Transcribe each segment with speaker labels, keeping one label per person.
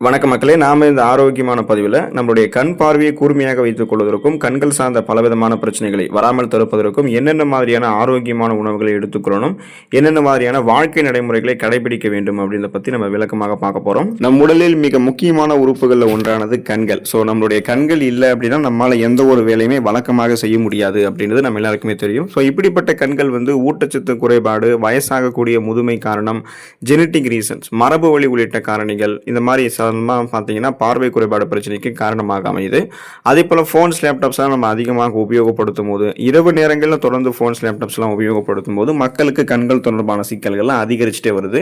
Speaker 1: வணக்க மக்களே நாம் இந்த ஆரோக்கியமான பதிவில் நம்மளுடைய கண் பார்வையை கூர்மையாக வைத்துக் கொள்வதற்கும் கண்கள் சார்ந்த பலவிதமான பிரச்சனைகளை வராமல் தடுப்பதற்கும் என்னென்ன மாதிரியான ஆரோக்கியமான உணவுகளை எடுத்துக்கொள்ளணும் என்னென்ன மாதிரியான வாழ்க்கை நடைமுறைகளை கடைபிடிக்க வேண்டும் அப்படின்றத பற்றி நம்ம விளக்கமாக பார்க்க போகிறோம் நம் உடலில் மிக முக்கியமான உறுப்புகளில் ஒன்றானது கண்கள். ஸோ நம்மளுடைய கண்கள் இல்லை அப்படின்னா நம்மளால் எந்த ஒரு வேலையுமே வழக்கமாக செய்ய முடியாது அப்படின்றது நம்ம எல்லாருக்குமே தெரியும். ஸோ இப்படிப்பட்ட கண்கள் வந்து ஊட்டச்சத்து குறைபாடு வயசாகக்கூடிய முதுமை காரணம் ஜெனட்டிக் ரீசன்ஸ் மரபு வழி உள்ளிட்ட காரணிகள் இந்த மாதிரி சாதாரணமாக பார்த்தீங்கன்னா பார்வை குறைபாடு பிரச்சனைக்கு காரணமாக அமையுது. அதே போல் ஃபோன்ஸ் லேப்டாப்ஸ்லாம் நம்ம அதிகமாக உபயோகப்படுத்தும் போது இரவு நேரங்களில் தொடர்ந்து ஃபோன்ஸ் லேப்டாப்ஸ்லாம் உபயோகப்படுத்தும் போது மக்களுக்கு கண்கள் தொடர்பான சிக்கல்கள்லாம் அதிகரிச்சுட்டே வருது.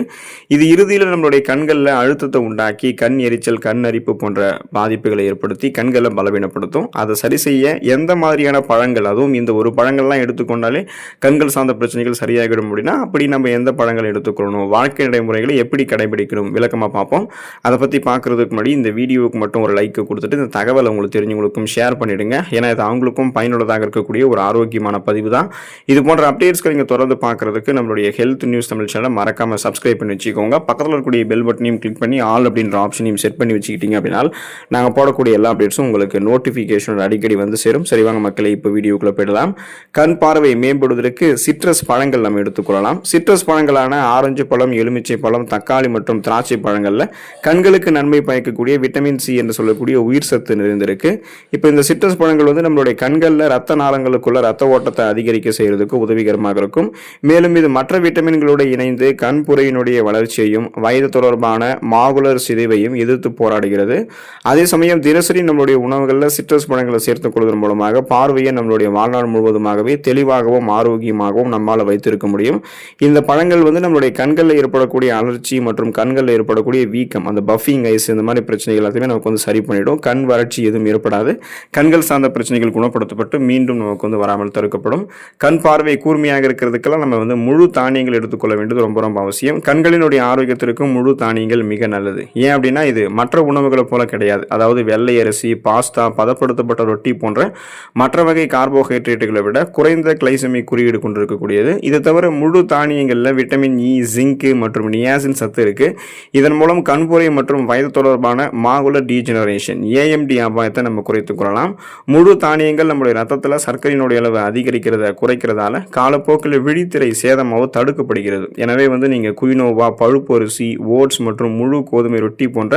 Speaker 1: இது இறுதியில் நம்மளுடைய கண்களில் அழுத்தத்தை உண்டாக்கி கண் எரிச்சல் கண் அரிப்பு போன்ற பாதிப்புகளை ஏற்படுத்தி கண்களை பலவீனப்படுத்தும். அதை சரி செய்ய எந்த மாதிரியான பழங்கள் அதுவும் இந்த ஒரு பழங்கள்லாம் எடுத்துக்கொண்டாலே கண்கள் சார்ந்த பிரச்சனைகள் சரியாகிடும் அப்படின்னா அப்படி நம்ம எந்த பழங்களை எடுத்துக்கொள்ளணும் வாழ்க்கை நடைமுறைகளை எப்படி கடைபிடிக்கணும் விளக்கமாக பார்ப்போம். அதை பற்றி பார்க்குறதுக்கு முன்னாடி இந்த வீடியோவுக்கு மட்டும் ஒரு லைக் கொடுத்துட்டு இந்த தகவலை உங்களுக்கு தெரிஞ்சவங்களுக்கும் ஷேர் பண்ணிடுங்க. ஏன்னா இது அவங்களுக்கும் பயனுள்ளதாக இருக்கக்கூடிய ஒரு ஆரோக்கியமான பதிவு தான். இது போன்ற அப்டேட்ஸ்களை நீங்கள் தொடர்ந்து பார்க்குறதுக்கு நம்மளுடைய ஹெல்த் நியூஸ் தமிழ் சேனலை மறக்காமல் சப்ஸ்கிரைப் பண்ணி வச்சுக்கோங்க. பக்கத்தில் இருக்கக்கூடிய பெல் பட்டனையும் கிளிக் பண்ணி ஆல் அப்படின்ற ஆப்ஷனையும் செட் பண்ணி வச்சுக்கிட்டீங்க அப்படின்னா நாங்கள் போடக்கூடிய எல்லா அப்டேட்ஸும் உங்களுக்கு நோட்டிஃபிகேஷன் அடிக்கடி வந்து சேரும். சரிவாங்க மக்களை இப்போ வீடியோக்குள்ளே போயிடலாம். கண் பார்வை மேம்படுவதற்கு சிட்ரஸ் பழங்கள் நம்ம எடுத்துக்கொள்ளலாம். சிட்ரஸ் பழங்களான ஆரஞ்சு பழம் எலுமிச்சை பழம் தக்காளி மற்றும் திராட்சை பழங்களில் கண்களுக்கு நன்மை பயக்கக்கூடிய விட்டமின் சி என்று சொல்லக்கூடிய உயிர் சத்து நிறைந்திருக்கு. இப்போ இந்த சிட்ரஸ் பழங்கள் வந்து நம்மளுடைய கண்களில் ரத்த நாளங்களுக்குள்ள ரத்த ஓட்டத்தை அதிகரிக்க செய்கிறதுக்கு உதவிகரமாக இருக்கும். மேலும் இது மற்ற விட்டமின்களோடு இணைந்து கண்புரையினுடைய வளர்ச்சியையும் வயது தொடர்பான மாகுலர் சிதைவையும் எதிர்த்து போராடுகிறது. அதே சமயம் தினசரி நம்மளுடைய உணவுகளில் சிட்ரஸ் பழங்களை சேர்த்துக் கொள்வதன் மூலமாக பார்வையை நம்மளுடைய வாழ்நாள் முழுவதுமாகவே தெளிவாகவும் ஆரோக்கியமாகவும் நம்மால் வைத்திருக்க முடியும். இந்த பழங்கள் வந்து நம்மளுடைய கண்களில் ஏற்படக்கூடிய அலர்ச்சி மற்றும் கண்களில் ஏற்படக்கூடிய வீக்கம் அந்த பஃபிங்கை ஐஸ் இந்த மாதிரி பிரச்சனைகள் எல்லாத்தையுமே நமக்கு வந்து சரி பண்ணிவிடும் கண் வறட்சி எதுவும் ஏற்படாது. கண்கள் சார்ந்த பிரச்சனைகள் குணப்படுத்தப்பட்டு மீண்டும் நமக்கு வந்து வராமல் தடுக்கப்படும். கண் பார்வை கூர்மையாக இருக்கிறதுக்கெல்லாம் நம்ம வந்து முழு தானியங்கள் எடுத்துக்கொள்ள வேண்டியது ரொம்ப ரொம்ப அவசியம். கண்களினுடைய ஆரோக்கியத்திற்கும் முழு தானியங்கள் மிக நல்லது. ஏன் அப்படின்னா இது மற்ற உணவுகளை போல கிடையாது. அதாவது வெள்ளை அரிசி பாஸ்தா பதப்படுத்தப்பட்ட ரொட்டி போன்ற மற்ற வகை கார்போஹைட்ரேட்டுகளை விட குறைந்த கிளைசமி குறியீடு கொண்டிருக்கக்கூடியது. இது தவிர முழு தானியங்களில் விட்டமின் e, இ ஜிங்க் மற்றும் நியாசின் சத்து இருக்கு. இதன் மூலம் கண்புரை மற்றும் வயது தொடர்பான மாகுல டீஜெனரேஷன் ஏஎம்டி அபாயத்தை நம்ம குறைத்துக் கொள்ளலாம். முழு தானியங்கள் நம்முடைய ரத்தத்தில் சர்க்கரையினுடைய அளவு அதிகரிக்கிறத குறைக்கிறதால காலப்போக்கில் விழித்திரை சேதமாவோ தடுக்கப்படுகிறது. எனவே வந்து நீங்கள் குயினோவா பழுப்பு அரிசி ஓட்ஸ் மற்றும் முழு கோதுமை ரொட்டி போன்ற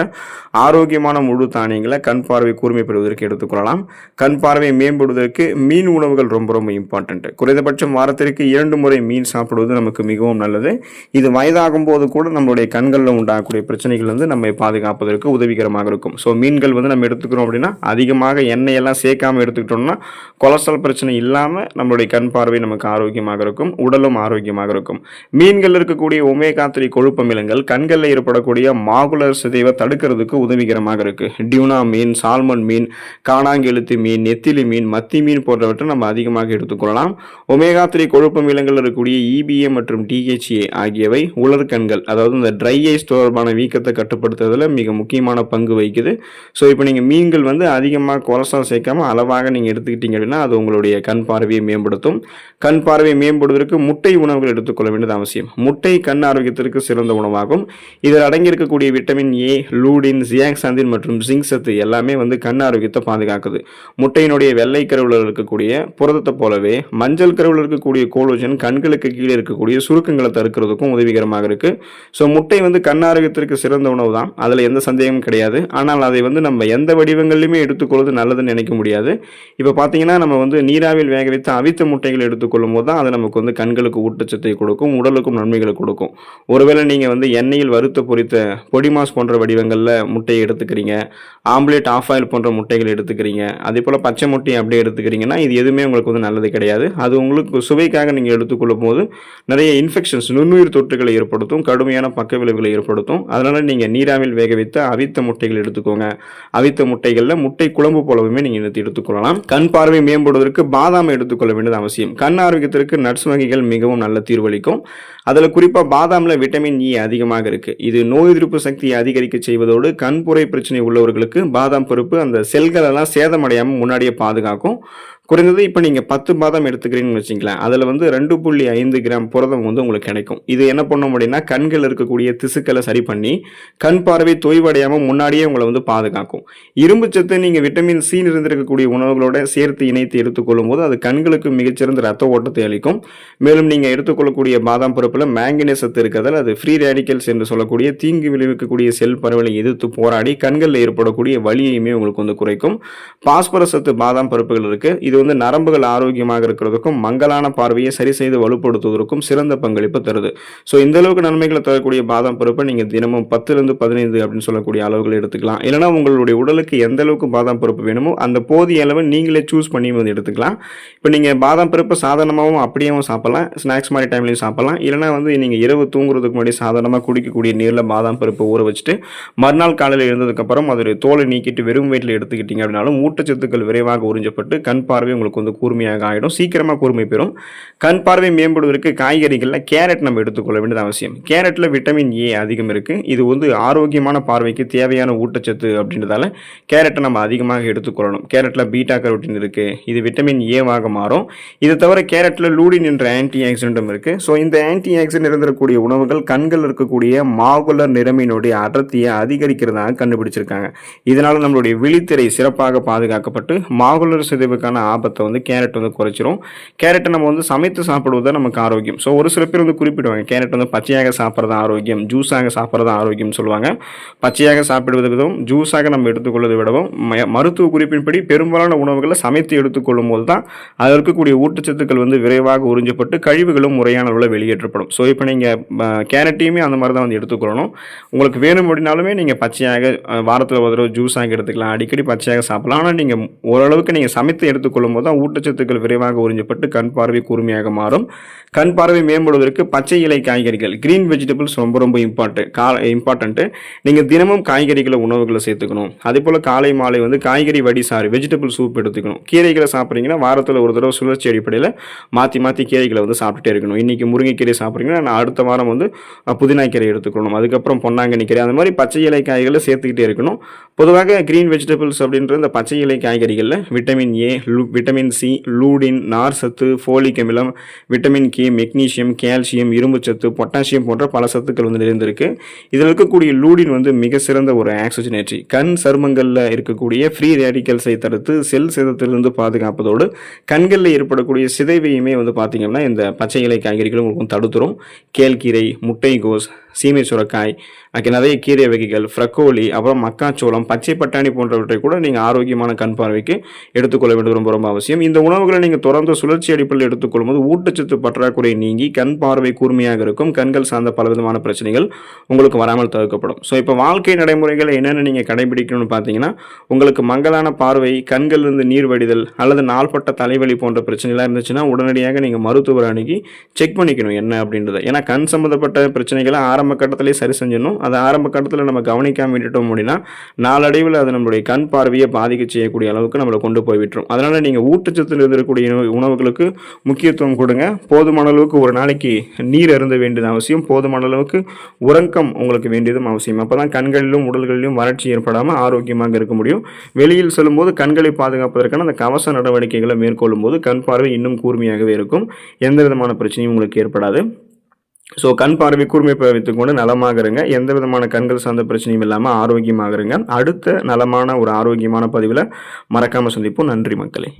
Speaker 1: ஆரோக்கியமான முழு தானியங்களை கண் பார்வை கூர்மை பெறுவதற்கு எடுத்துக்கொள்ளலாம் கண் பார்வை மேம்படுவதற்கு மீன் உணவுகள் ரொம்ப ரொம்ப இம்பார்ட்டன்ட் குறைந்தபட்சம் வாரத்திற்கு இரண்டு முறை மீன் சாப்பிடுவது நமக்கு மிகவும் நல்லது. இது வயதாகும் போது கூட நம்மளுடைய கண்களில் உண்டாகக்கூடிய பிரச்சனைகள் வந்து நம்மை பாதுகாப்பு பாதுகாப்பதற்கு உதவிகரமாக இருக்கும். ஸோ மீன்கள் வந்து நம்ம எடுத்துக்கிறோம் அப்படின்னா அதிகமாக எண்ணெய் எல்லாம் சேர்க்காம எடுத்துக்கிட்டோம்னா கொலஸ்ட்ரால் பிரச்சனை இல்லாமல் நம்மளுடைய கண் பார்வை நமக்கு ஆரோக்கியமாக இருக்கும் உடலும் ஆரோக்கியமாக இருக்கும். மீன்கள் இருக்கக்கூடிய ஒமேகா த்ரீ கொழுப்பமிலங்கள் கண்களில் ஏற்படக்கூடிய மாகுலர் சிதைவை தடுக்கிறதுக்கு உதவிகரமாக இருக்குது டியூனா மீன் சால்மன் மீன் காணாங்கெழுத்து மீன் நெத்திலி மீன் மத்தி மீன் போன்றவற்றை நம்ம அதிகமாக எடுத்துக்கொள்ளலாம். ஒமேகா த்ரீ கொழுப்பமிலங்கள் இருக்கக்கூடிய இபிஏ மற்றும் டிஹெச்ஏ ஆகியவை உலர்கண்கள் அதாவது இந்த ட்ரை ஐஸ் தொடர்பான வீக்கத்தை கட்டுப்படுத்துறதுல மிக முக்கியமான பங்கு வகிக்குது. ஸோ இப்போ நீங்கள் மீன்கள் வந்து அதிகமாக கொலஸ்ட்ரால் சேர்க்காம அளவாக நீங்கள் எடுத்துக்கிட்டீங்க அப்படின்னா அது உங்களுடைய கண் பார்வையை மேம்படுத்தும். கண் பார்வையை மேம்படுவதற்கு முட்டை உணவுகள் எடுத்துக்கொள்ள வேண்டியது அவசியம். முட்டை கண் ஆரோக்கியத்திற்கு சிறந்த உணவாகும். இதில் அடங்கியிருக்கக்கூடிய விட்டமின் ஏ லூடின் ஜியாக்சாந்தின் மற்றும் ஜிங்க் சத்து எல்லாமே வந்து கண் ஆரோக்கியத்தை பாதுகாக்குது. முட்டையினுடைய வெள்ளை கருவில் இருக்கக்கூடிய புரதத்தை போலவே மஞ்சள் கருவில் இருக்கக்கூடிய கோலோஜன் கண்களுக்கு கீழே இருக்கக்கூடிய சுருக்கங்களை தடுக்கிறதுக்கும் உதவிகரமாக இருக்கு. ஸோ முட்டை வந்து கண் ஆரோக்கியத்திற்கு சிறந்த உணவு தான் அதில் எந்த சந்தேகமும் கிடையாது. ஆனால் அதை வந்து நம்ம எந்த வடிவங்கள்லையுமே எடுத்துக்கொள்வது நல்லதுன்னு நினைக்க முடியாது. இப்போ பார்த்தீங்கன்னா நம்ம வந்து நீராவில் வேக வைத்து அவித்த முட்டைகள் எடுத்துக்கொள்ளும் போது தான் அது நமக்கு வந்து கண்களுக்கு ஊட்டச்சத்தை கொடுக்கும் உடலுக்கும் நன்மைகளை கொடுக்கும். ஒருவேளை நீங்கள் வந்து எண்ணெயில் வறுத்த பொரித்த பொடி மாஸ் போன்ற வடிவங்களில் முட்டையை எடுத்துக்கிறீங்க ஆம்லேட் ஆஃப் ஆயில் போன்ற முட்டைகள் எடுத்துக்கிறீங்க அதே போல் பச்சை முட்டையை அப்படியே எடுத்துக்கிறீங்கன்னா இது எதுவுமே உங்களுக்கு வந்து நல்லது கிடையாது. அது உங்களுக்கு சுவைக்காக நீங்கள் எடுத்துக்கொள்ளும் போது நிறைய இன்ஃபெக்ஷன்ஸ் நுண்ணுயிர் தொற்றுகளை ஏற்படுத்தும் கடுமையான பக்க விளைவுகளை ஏற்படுத்தும். அதனால் நீங்கள் நீராவில் வேக வைத்த அவித்த முட்டைகள் எடுத்துக்கோங்க. அவித்த முட்டைகளில் முட்டை குழம்பு போலவுமே நீங்கள் எடுத்து எடுத்துக்கொள்ளலாம். கண் பார்வை மேம்படுவதற்கு பாதாம் எடுத்துக்கொள்ள வேண்டியது அவசியம். கண் ஆரோக்கியத்திற்கு நட்ஸ் வகைகள் மிகவும் நல்ல தீர்வளிக்கும். அதில் குறிப்பாக பாதாமில் விட்டமின் இ e அதிகமாக இருக்குது இது நோய் எதிர்ப்பு சக்தியை அதிகரிக்க செய்வதோடு கண்புரை பிரச்சனை உள்ளவர்களுக்கு பாதாம் பருப்பு அந்த செல்களெல்லாம் சேதமடையாமல் முன்னாடியே பாதுகாக்கும். குறைந்தது இப்போ நீங்கள் பத்து பாதாம் எடுத்துக்கிறீங்கன்னு வச்சுங்களேன் அதில் வந்து ரெண்டு புள்ளி ஐந்து கிராம் புரதம் வந்து உங்களுக்கு கிடைக்கும். இது என்ன பண்ணோம் அப்படின்னா கண்கள் இருக்கக்கூடிய திசுக்களை சரி பண்ணி கண் பார்வை தொய்வடையாமல் முன்னாடியே உங்களை வந்து பாதுகாக்கும். இரும்பு சத்து நீங்கள் விட்டமின் சி இருந்திருக்கக்கூடிய உணவுகளோட சேர்த்து இணைத்து எடுத்துக்கொள்ளும் போது அது கண்களுக்கு மிகச்சிறந்த ரத்த ஓட்டத்தை அளிக்கும். மேலும் நீங்கள் எடுத்துக்கொள்ளக்கூடிய பாதாம் பருப்பில் மேங்கனீஸ் சத்து இருக்கிறதால் அது ஃப்ரீ ரேடிக்கல்ஸ் என்று சொல்லக்கூடிய தீங்கு விளைவிக்கக்கூடிய செல் பரவலை எதிர்த்து போராடி கண்களில் ஏற்படக்கூடிய வலியையுமே உங்களுக்கு வந்து குறைக்கும். பாஸ்பரஸ் சத்து பாதாம் பருப்புகள் இருக்குது இது வந்து நரம்புகள் ஆரோக்கியமாக இருக்கிறதுக்கும் மங்கலான பார்வையை சரி செய்து வலுப்படுத்துவதற்கும் சிறந்த பங்களிப்பு தருது. ஸோ இந்த அளவுக்கு நன்மைகளை தரக்கூடிய பாதாம் பருப்பை நீங்கள் தினமும் பத்துலேருந்து பதினைந்து அப்படின்னு சொல்லக்கூடிய அளவுகள் எடுத்துக்கலாம். இல்லைனா உங்களுடைய உடலுக்கு எந்த அளவுக்கு பாதாம் பருப்பு வேணுமோ அந்த போதிய அளவு நீங்களே சூஸ் பண்ணி வந்து எடுத்துக்கலாம். இப்போ நீங்கள் பாதாம் பருப்பு சாதாரணமாகவும் அப்படியேவும் சாப்பிடலாம். ஸ்நாக்ஸ் மாதிரி டைம்லையும் சாப்பிடலாம். இல்லைனா வந்து நீங்கள் இரவு தூங்குறதுக்கு முன்னாடி சாதாரணமாக குடிக்கக்கூடிய நீரில் பாதாம் பருப்பு ஊற வச்சுட்டு மறுநாள் காலையில் எழுந்ததுக்கப்புறம் அதோடைய தோலை நீக்கிட்டு வெறும் வயிற்றில் எடுத்துக்கிட்டீங்க அப்படின்னாலும் ஊட்டச்சத்துக்கள் விரைவாக உறிஞ்சப்பட்டு கண் பார்வை உங்களுக்கு வந்து கூர்மையாக ஆகிடும் சீக்கிரமாக கூர்மை பெறும். கண் பார்வை மேம்படுவதற்கு காய்கறிகளில் கேரட் நம்ம எடுத்துக்கொள்ள வேண்டியது அவசியம். கேரட்டில் விட்டமின் ஏ அதிகம் இருக்குது இது வந்து ஆரோக்கியமான பார்வைக்கு தேவையான ஊட்டச்சத்து அப்படின்றதால கேரட்டை நம்ம அதிகமாக எடுத்துக்கொள்ளணும். கேரட்டில் பீட்டா கரோட்டின் இருக்குது இது விட்டமின் ஏவாக மாறும். இதை தவிர கேரட்டில் லூடின் என்ற ஆன்டி ஆக்சிடென்ட்டும் இருக்குது ஸோ இந்த ஆன்டி ஆக்சிடென்ட் இருந்திருக்கக்கூடிய உணவுகள் கண்கள் இருக்கக்கூடிய மாகுலர் நிறமினுடைய அடர்த்தியை அதிகரிக்கிறதாக கண்டுபிடிச்சிருக்காங்க. இதனால் நம்மளுடைய விழித்திரை சிறப்பாக பாதுகாக்கப்பட்டு மாகுலர் சிதைவுக்கான ஆபத்தை வந்து கேரட் வந்து குறைச்சிரும். கேரட்டை நம்ம வந்து சமைத்து சாப்பிடுவது தான் நமக்கு ஆரோக்கியம். ஸோ ஒரு சில பேர் வந்து குறிப்பிடுவாங்க கேரட் வந்து பச்சையாக சாப்பிட்றது ஆரோக்கியம் ஜூஸாக சாப்பிட்றது ஆரோக்கியம் சொல்லுவாங்க. பச்சையாக சாப்பிடுவது விதவும் ஜூஸாக நம்ம எடுத்துக்கொள்வதை விடவும் ம- மருத்துவ குறிப்பின்படி பெரும்பாலான உணவுகளை சமைத்து எடுத்துக்கொள்ளும் போது தான் அதில் இருக்கக்கூடிய ஊட்டச்சத்துக்கள் வந்து விரைவாக உறிஞ்சப்பட்டு கழிவுகளும் முறையான அளவில் வெளியேற்றப்படும். ஸோ இப்போ நீங்கள் கேரட்டையுமே அந்த மாதிரி தான் வந்து எடுத்துக்கொள்ளணும். உங்களுக்கு வேணும் அப்படின்னாலுமே நீங்கள் பச்சையாக வாரத்தில் ஒரு தடவை ஜூஸாக எடுத்துக்கலாம் அடிக்கடி பச்சையாக சாப்பிடலாம். ஆனால் நீங்கள் ஓரளவுக்கு நீங்கள் சமைத்து எடுத்துக்கொள்ளும் போது தான் ஊட்டச்சத்துக்கள் விரைவாக உறிஞ்சப்பட்டு கண் பார்வை கூர்மையாக மாறும். கண் பார்வை மேம்படுவதற்கு பச்சை இலை காய்கறிகள் கிரீன் வெஜிடபிள்ஸ் ரொம்ப ரொம்ப இம்பார்ட்டன்ட் கா இம்பார்ட்டன்ட்டு நீங்கள் தினமும் காய்கறிகளை உணவுகளை சேர்த்துக்கணும். அதே போல் காலை மாலை வந்து காய்கறி வடி சாறு வெஜிடபிள் சூப் எடுத்துக்கணும். கீரைகளை சாப்பிட்றீங்கன்னா வாரத்தில் ஒரு தடவை சுழற்சி அடிப்படையில் மாற்றி மாற்றி கீரைகளை வந்து சாப்பிட்டுட்டே இருக்கணும். இன்றைக்கி முருங்கைக்கீரை சாப்பிட்றீங்கன்னா நான் அடுத்த வாரம் வந்து புதினா கீரை எடுத்துக்கணும். அதுக்கப்புறம் பொன்னாங்கண்ணி கீரை அந்த மாதிரி பச்சை இலை காய்களை சேர்த்துக்கிட்டே இருக்கணும். பொதுவாக கிரீன் வெஜிடபிள்ஸ் அப்படின்ற இந்த பச்சை இலை காய்கறிகளில் விட்டமின் ஏ லு விட்டமின் சி லூடின் நார் சத்து ஃபோலிக் அமிலம் விட்டமின் கே மெக்னீஷியம் கால்சியம் இரும்பு சத்து பொட்டாசியம் போன்ற பல சத்துக்கள் வந்து நிறைந்திருக்கு. இதில் இருக்கக்கூடிய லூடின் வந்து மிக சிறந்த ஒரு ஆக்சிஜனேற்றி கண் சருமங்களில் இருக்கக்கூடிய ஃப்ரீ ரேடிக்கல்ஸை தடுத்து செல் சேதத்திலிருந்து பாதுகாப்பதோடு கண்களில் ஏற்படக்கூடிய சிதைவையுமே வந்து பார்த்திங்கன்னா இந்த பச்சை இலை காய்கறிகளும் உங்களுக்கு தடுத்துரும். கேழ்கீரை முட்டைகோஸ் சீமை சுரக்காய் அதுக்கு நிறைய கீரை வகைகள் ஃப்ரக்கோலி அப்புறம் மக்காச்சோளம் பச்சை பட்டாணி போன்றவற்றை கூட நீங்கள் ஆரோக்கியமான கண் பார்வைக்கு எடுத்துக்கொள்ள வேண்டியது ரொம்ப ரொம்ப அவசியம். இந்த உணவுகளை நீங்கள் தொடர்ந்து சுழற்சி அடிப்படையில் எடுத்துக்கொள்ளும்போது ஊட்டச்சத்து பற்றாக்குறை நீங்கி கண் பார்வை கூர்மையாக இருக்கும். கண்கள் சார்ந்த பலவிதமான பிரச்சனைகள் உங்களுக்கு வராமல் தவிர்க்கப்படும். ஸோ இப்போ வாழ்க்கை நடைமுறைகளை என்னென்ன நீங்கள் கடைபிடிக்கணும்னு பார்த்தீங்கன்னா உங்களுக்கு மங்கலான பார்வை கண்களிலிருந்து நீர் வடிதல் அல்லது நாள்பட்ட தலைவலி போன்ற பிரச்சனைலாம் இருந்துச்சுன்னா உடனடியாக நீங்கள் மருத்துவர் அணுகி செக் பண்ணிக்கணும் என்ன அப்படின்றத. ஏன்னா கண் சம்மந்தப்பட்ட பிரச்சனைகளை ஆரம்ப ஆரம்ப கட்டத்திலே சரி செஞ்சிடணும். அதை ஆரம்ப கட்டத்தில் நம்ம கவனிக்காமல் விட்டுட்டோம் அப்படின்னா நாளடைவில் அது நம்மளுடைய கண் பார்வையை பாதிக்க செய்யக்கூடிய அளவுக்கு நம்மளை கொண்டு போய் விட்டுரும். அதனால் நீங்கள் ஊட்டச்சத்தில் இருக்கக்கூடிய உணவு- உணவுகளுக்கு முக்கியத்துவம் கொடுங்க. போதுமான அளவுக்கு ஒரு நாளைக்கு நீர் அருந்த வேண்டியது அவசியம். போதுமான அளவுக்கு உறக்கம் உங்களுக்கு வேண்டியதும் அவசியம். அப்போ தான் கண்களிலும் உடல்களிலும் வறட்சி ஏற்படாமல் ஆரோக்கியமாக இருக்க முடியும். வெளியில் செல்லும்போது கண்களை பாதுகாப்பதற்கான அந்த கவச நடவடிக்கைகளை மேற்கொள்ளும் போது கண் பார்வை இன்னும் கூர்மையாகவே இருக்கும். எந்த விதமான பிரச்சனையும் உங்களுக்கு ஏற்படாது. ஸோ கண் பார்வை கூர்மை வைத்துக் கொண்டு நலமாக எந்த விதமான கண்கள் சார்ந்த பிரச்சனையும் இல்லாமல் ஆரோக்கியமாகருங்க அடுத்த நலமான ஒரு ஆரோக்கியமான பதிவில் மறக்காமல் சந்திப்போம். நன்றி மக்களே.